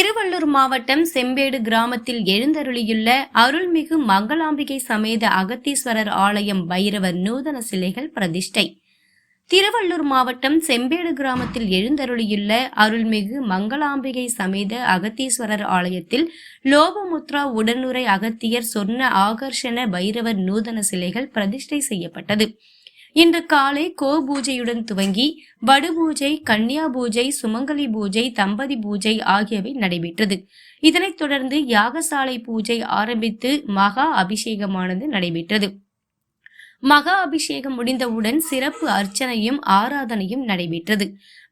திருவள்ளூர் மாவட்டம் செம்பேடு கிராமத்தில் எழுந்தருளியுள்ள அருள்மிகு மங்களாம்பிகை சமேத அகத்தீஸ்வரர் ஆலயம் பைரவர் நூதன சிலைகள் பிரதிஷ்டை. திருவள்ளூர் மாவட்டம் செம்பேடு கிராமத்தில் எழுந்தருளியுள்ள அருள்மிகு மங்களாம்பிகை சமேத அகத்தீஸ்வரர் ஆலயத்தில் லோபமுத்ரா உடனுரை அகத்தியர் சொன்ன ஆகர்ஷண பைரவர் நூதன சிலைகள் பிரதிஷ்டை செய்யப்பட்டது. இன்று காலை கோ பூஜையுடன் துவங்கி வடு பூஜை கன்னியா பூஜை சுமங்கலி பூஜை தம்பதி பூஜை ஆகியவை நடைபெற்றது. இதனைத் தொடர்ந்து யாகசாலை பூஜை ஆரம்பித்து மகா அபிஷேகமானது நடைபெற்றது. மகா அபிஷேகம் முடிந்தவுடன் சிறப்பு அர்ச்சனையும் ஆராதனையும் நடைபெற்றது.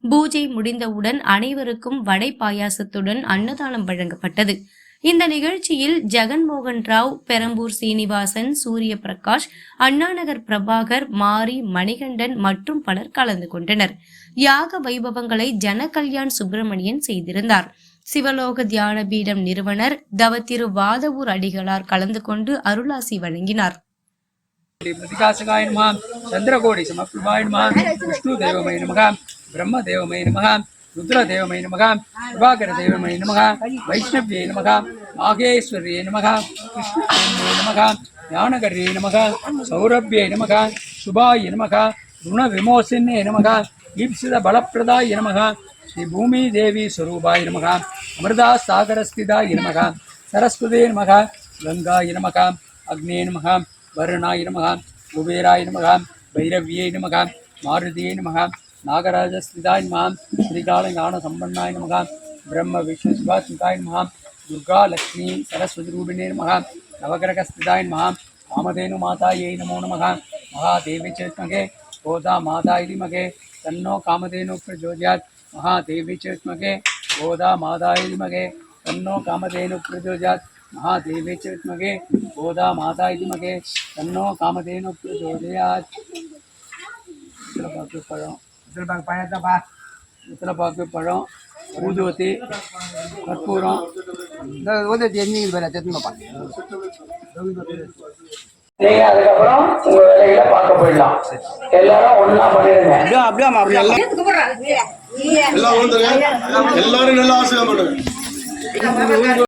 பூஜை முடிந்தவுடன் அனைவருக்கும் வடை பாயாசத்துடன் அன்னதானம் வழங்கப்பட்டது. இந்த நிகழ்ச்சியில் ஜெகன்மோகன் ராவ் பெரம்பூர் சீனிவாசன் சூரிய பிரகாஷ் அண்ணாநகர் பிரபாகர் மாரி மணிகண்டன் மற்றும் பலர் கலந்து கொண்டனர். யாக வைபவங்களை ஜனகல்யாண் சுப்பிரமணியன் செய்திருந்தார். சிவலோக தியான பீடம் நிறுவனர் தவத்திரு வாதவூர் அடிகளார் கலந்து கொண்டு அருளாசி வழங்கினார். நம சந்திரகோடி சமப்பிரபாய நம விஷ்ணு தேவமய நமக பிரம்ம தேவமய நமக ருத்ர தேவமய நமக பிரபாகர தேவமை நமக வைஷ்ணவியை நமக நாகேஸ்வரியே நமக கிருஷ்ண நமக ஞானகரியை நமக சௌரபியை நமக சுபாய நமக ருண விமோசின்னே நமக ஈப்சித பலப்பிரதாய நமக ஸ்ரீ பூமி தேவி ஸ்வரூபாய நமக அமிர்தா சாகரஸ்திதாய நமக சரஸ்வதே நமக கங்காய நமக அக்னே நமக வருணாய நமக குபேராய நமக பைரவியை நமக மாருதியை நமக नागराजस्थिताय महां श्रीकालज्ञानसम्पन्नाय नमः ब्रह्म विष्णु शिवात्मिकाय नमः। दुर्गा लक्ष्मी सरस्वतीरूपिणे नमः। नवग्रहस्थिताय नमः। कामधेनु मातायै नमो नमः। महादेवी चेत्मगे गोदा माता इति मगे तन्नो कामधेनु प्रचोदयात्। महादेवी चेत्मगे गोदा माता इति मगे तन्नो कामधेनु प्रचोदयात्। महादेवी चेत्मगे गोदा माता इति मगे तन्नो कामधेनु प्रचोदयात्। பாக்கு பழத்தப்பா பாக்கு பழம் ஊதுவத்தி கற்பூரம். இந்த ஊதத்தி எண்ணிங்க பேர் செத்துங்கப்பா நீங்க அதுக்கப்புறம் உங்க வேலைகளை பார்க்க போயிடலாம். எல்லாரும் ஒண்ணா பண்ணிடுங்க. அப்படியே அப்படியே அப்படியே எல்லாம் எல்லாம் வந்துருங்க எல்லாரும் நல்லா பண்ணுங்க.